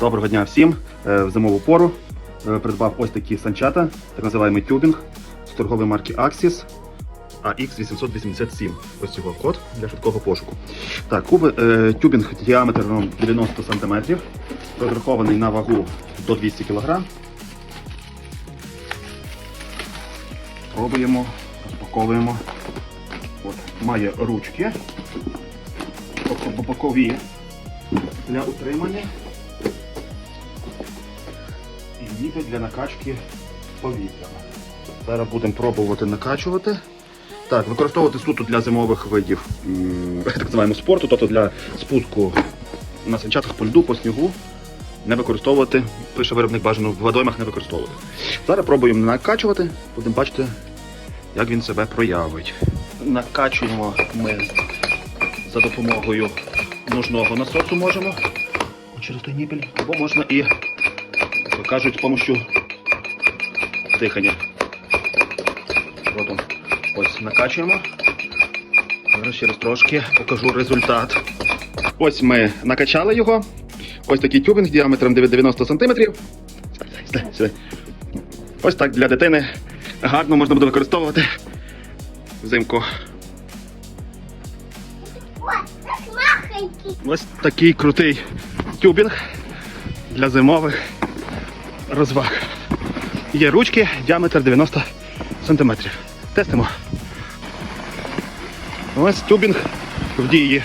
Доброго дня всім. Е, В зимову пору е, придбав ось такі санчата, так називаємо тюбінг з торгової марки Axis AX887. Ось його код для швидкого пошуку. Так, куби, е, тюбінг діаметром 90 см, розрахований на вагу до 200 кг. Пробуємо, розпаковуємо. От, має ручки, тобто бокові для утримання ніби для накачки повітря. Зараз будемо пробувати накачувати. Так, використовувати суто для зимових видів так називаємо спорту, тобто для спуску на санчатах по льду, по снігу. Не використовувати, пише виробник бажано в водоймах не використовувати. Зараз пробуємо накачувати, будемо бачити, як він себе проявить. Накачуємо ми за допомогою нужного насосу можемо через той ніпель, або можна і, кажуть, з допомогою дихання. От он. Ось накачуємо. Зараз ще раз трошки покажу результат. Ось ми накачали його. Ось такий тюбінг діаметром 90 см. Ось так для дитини гарно можна буде використовувати взимку. Ось такий крутий тюбінг для зимових розваг. Є ручки, діаметр 90 см. Тестимо. Ось тюбінг в дії.